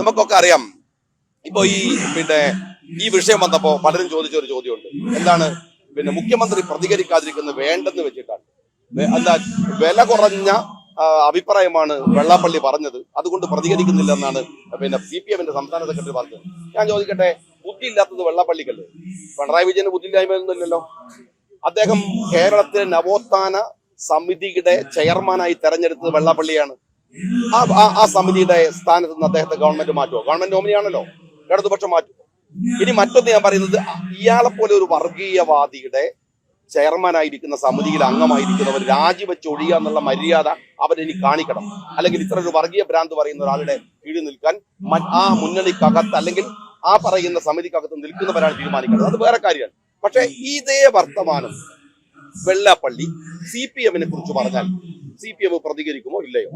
നമുക്കൊക്കെ അറിയാം. ഇപ്പോ ഈ പിന്നെ ഈ വിഷയം വന്നപ്പോ പലരും ചോദിച്ച ഒരു ചോദ്യമുണ്ട്. എന്താണ് പിന്നെ മുഖ്യമന്ത്രി പ്രതികരിക്കാതിരിക്കുന്നത് വേണ്ടെന്ന് വെച്ചിട്ടാണ്? എന്താ വില കുറഞ്ഞ അഭിപ്രായമാണ് വെള്ളാപ്പള്ളി പറഞ്ഞത്. അതുകൊണ്ട് പ്രതികരിക്കുന്നില്ല എന്നാണ് പിന്നെ സി പി എമ്മിന്റെ സംസ്ഥാന സെക്രട്ടറി പറഞ്ഞത്. ഞാൻ ചോദിക്കട്ടെ ബുദ്ധിയില്ലാത്തത് വെള്ളാപ്പള്ളിക്കല്ലേ? പിണറായി വിജയന് ബുദ്ധിയില്ലായ്മയൊന്നുമില്ലല്ലോ. അദ്ദേഹം കേരളത്തിലെ നവോത്ഥാന സമിതിയുടെ ചെയർമാനായി തെരഞ്ഞെടുത്തത് വെള്ളാപ്പള്ളിയാണ്. ആ ആ- സമിതിയുടെ സ്ഥാനത്ത് നിന്ന് അദ്ദേഹത്തെ ഗവൺമെന്റ് മാറ്റുമോ ഗവൺമെന്റ് നോമിനിയാണല്ലോ ഇടതുപക്ഷം മാറ്റുമോ ഇനി മറ്റൊന്ന് ഞാൻ പറയുന്നത് ഇയാളെ പോലെ ഒരു വർഗീയവാദിയുടെ ചെയർമാനായിരിക്കുന്ന സമിതിയിൽ അംഗമായിരിക്കുന്നവർ രാജിവെച്ച് ഒഴിയുക എന്നുള്ള മര്യാദ അവരെനിക്ക് കാണിക്കണം. അല്ലെങ്കിൽ ഇത്ര ഒരു വർഗീയ ഭ്രാന്ത് പറയുന്ന ഒരാളുടെ കീഴിൽ നിൽക്കാൻ ആ മുന്നണിക്കകത്ത് അല്ലെങ്കിൽ ആ പറയുന്ന സമിതിക്കകത്ത് നിൽക്കുന്നവരാണ് തീരുമാനിക്കുന്നത് അത് വേറെ കാര്യമാണ്. പക്ഷേ ഇതേ വർത്തമാനം വെള്ളാപ്പള്ളി സി പി എമ്മിനെ കുറിച്ച് പറഞ്ഞാൽ സി പി എം പ്രതികരിക്കുമോ ഇല്ലയോ?